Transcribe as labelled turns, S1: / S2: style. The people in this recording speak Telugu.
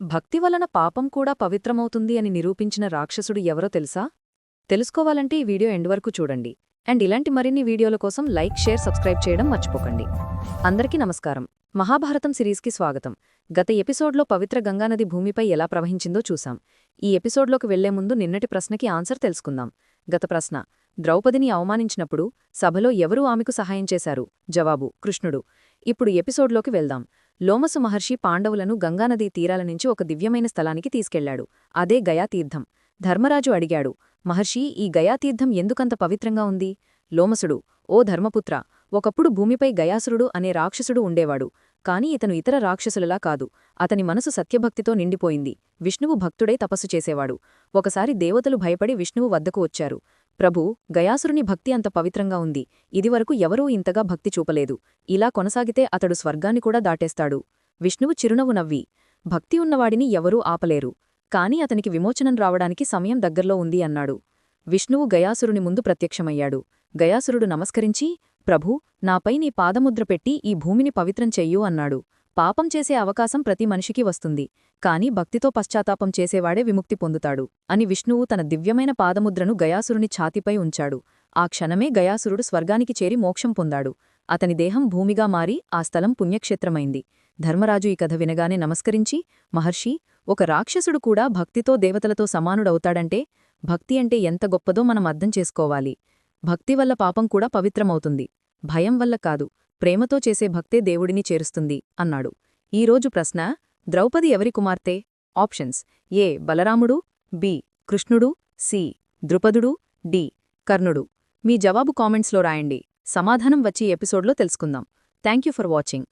S1: భక్తి వలన పాపం కూడా పవిత్రమవుతుంది అని నిరూపించిన రాక్షసుడు ఎవరో తెలుసా? తెలుసుకోవాలంటే ఈ వీడియో ఎండ్ వరకు చూడండి. అండ్ ఇలాంటి మరిన్ని వీడియోల కోసం లైక్ షేర్ సబ్స్క్రైబ్ చేయడం మర్చిపోకండి. అందరికీ నమస్కారం. మహాభారతం సిరీస్కి స్వాగతం. గత ఎపిసోడ్లో పవిత్ర గంగానది భూమిపై ఎలా ప్రవహించిందో చూసాం ఈ ఎపిసోడ్లోకి వెళ్ళే ముందు నిన్నటి ప్రశ్నకి ఆన్సర్ తెలుసుకుందాం. గత ప్రశ్న ద్రౌపదిని అవమానించినప్పుడు సభలో ఎవరూ ఆమెకు సహాయం చేశారు? జవాబు కృష్ణుడు. ఇప్పుడు ఎపిసోడ్లోకి వెళ్దాం. లోమసు మహర్షి పాండవులను గంగానదీ తీరాల నుంచి ఒక దివ్యమైన స్థలానికి తీసుకెళ్ళాడు. అదే గయాతీర్థం. ధర్మరాజు అడిగాడు మహర్షి ఈ గయాతీర్థం ఎందుకంత పవిత్రంగా ఉంది? లోమసుడు ఓ ధర్మపుత్ర ఒకప్పుడు భూమిపై గయాసురుడు అనే రాక్షసుడు ఉండేవాడు కాని ఇతను ఇతర రాక్షసులలా కాదు. అతని మనసు సత్యభక్తితో నిండిపోయింది. విష్ణువు భక్తుడై తపస్సు చేసేవాడు. ఒకసారి దేవతలు భయపడి విష్ణువు వద్దకు వచ్చారు. ప్రభూ గయాసురుని భక్తి అంత పవిత్రంగా ఉంది. ఇదివరకు ఎవరూ ఇంతగా భక్తి చూపలేదు. ఇలా కొనసాగితే అతడు స్వర్గాన్ని కూడా దాటేస్తాడు. విష్ణువు చిరునవ్వు నవ్వి భక్తి ఉన్నవాడిని ఎవరూ ఆపలేరు. కాని అతనికి విమోచనం రావడానికి సమయం దగ్గర్లో ఉంది అన్నాడు. విష్ణువు గయాసురుని ముందు ప్రత్యక్షమయ్యాడు. గయాసురుడు నమస్కరించి ప్రభూ నాపై నీ పాదముద్ర పెట్టి ఈ భూమిని పవిత్రం చెయ్యూ అన్నాడు. పాపం చేసే అవకాశం ప్రతి మనిషికి వస్తుంది. కాని భక్తితో పశ్చాత్తాపం చేసేవాడే విముక్తి పొందుతాడు అని విష్ణువు తన దివ్యమైన పాదముద్రను గయాసురుని ఛాతిపై ఉంచాడు. ఆ క్షణమే గయాసురుడు స్వర్గానికి చేరి మోక్షం పొందాడు. అతని దేహం భూమిగా మారి ఆ స్థలం పుణ్యక్షేత్రమైంది. ధర్మరాజు ఈ కథ వినగానే నమస్కరించి మహర్షి ఒక రాక్షసుడు కూడా భక్తితో దేవతలతో సమానుడవుతాడంటే భక్తి అంటే ఎంత గొప్పదో మనం అర్థం చేసుకోవాలి. భక్తి వల్ల పాపం కూడా పవిత్రమవుతుంది. భయం వల్ల కాదు. ప్రేమతో చేసే భక్తే దేవుడిని చేరుస్తుంది అన్నాడు. ఈరోజు ప్రశ్న ద్రౌపది ఎవరి కుమార్తె? ఆప్షన్స్ ఏ బలరాముడు బి కృష్ణుడు సి ద్రుపదుడు డి కర్ణుడు. మీ జవాబు కామెంట్స్లో రాయండి. సమాధానం వచ్చి ఎపిసోడ్లో తెలుసుకుందాం. Thank for watching.